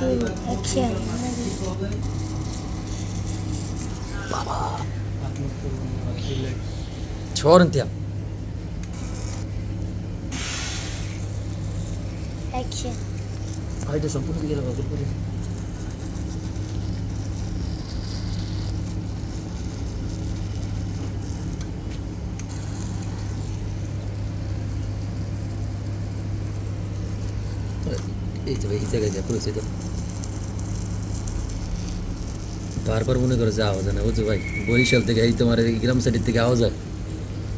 키우, 키우. 봐봐. 저런 때야. 액션. 아이들 좀 뿌리기라고 좀 뿌리. জায়গায় যা করেছে তো বারবার মনে করে যে আওয়াজ হয় না বুঝছো ভাই বরিশাল থেকে এই তোমার এই গ্রাম সাইডের থেকে আওয়াজ হয়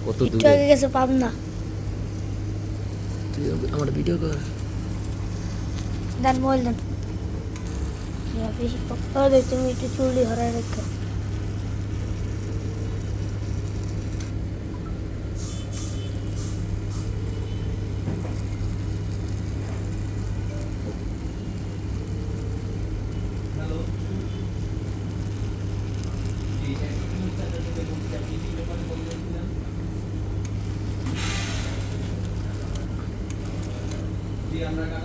কত একটু দূরে আগে গেছে পাবনা তুই আমার ভিডিও কর দেন মোবাইল দেন ইয়া, বেশি পক্কা দেয় তুমি একটু চুলি হরাই রেখো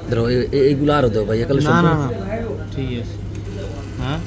ধরো এইগুলো আরও দাও ভাই একালে না না না ঠিক আছে। হ্যাঁ?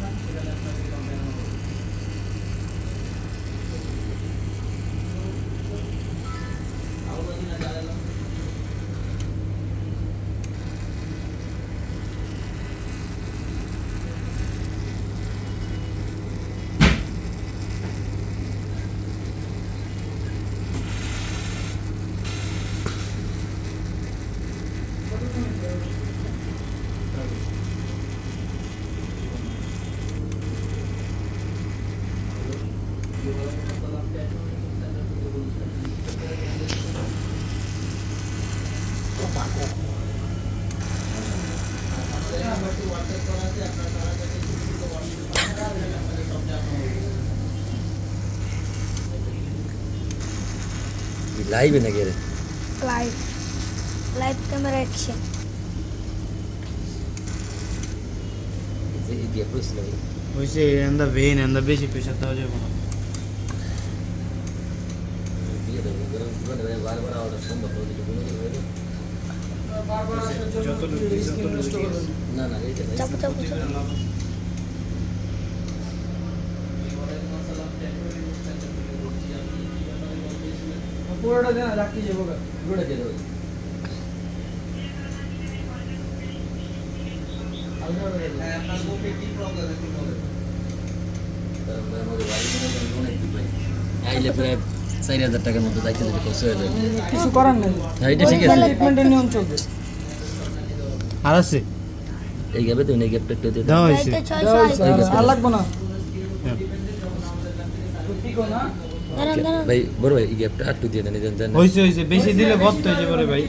লাইভে নাকি রে লাইভ লাইভ ক্যামেরা অ্যাকশন এই দিয়ে করেছিল ভাই হয়েছে এন্দা ভেন এন্দা বেশি প্রেশার দেওয়া যাবে না দিয়ে দেবো গরম করে ভাই বারবার আওয়াজ সম্ভব হবে কিছু না না এইটা পুরোটা দেন রাখতে যাব। পুরোটা দিয়ে। আইলে প্রায় চার হাজার টাকার মতো দায়িত্ব যেতে খরচ হয়ে যাবে। কিছু করার নেই। হ্যাঁ এটা ঠিক আছে। ট্রিটমেন্টের নিয়ম চলবে। আর আছে? এই গ্যাপে তুমি এই গ্যাপটা একটু দিয়ে দাও হয়েছে। আর লাগবে না। হ্যাঁ। ভাই বড় ভাই এই গ্যাপটা একটু দিয়ে দেন হয়েছে হয়েছে। বেশি দিলে বদ্ধ হয়ে যাবে ভাই।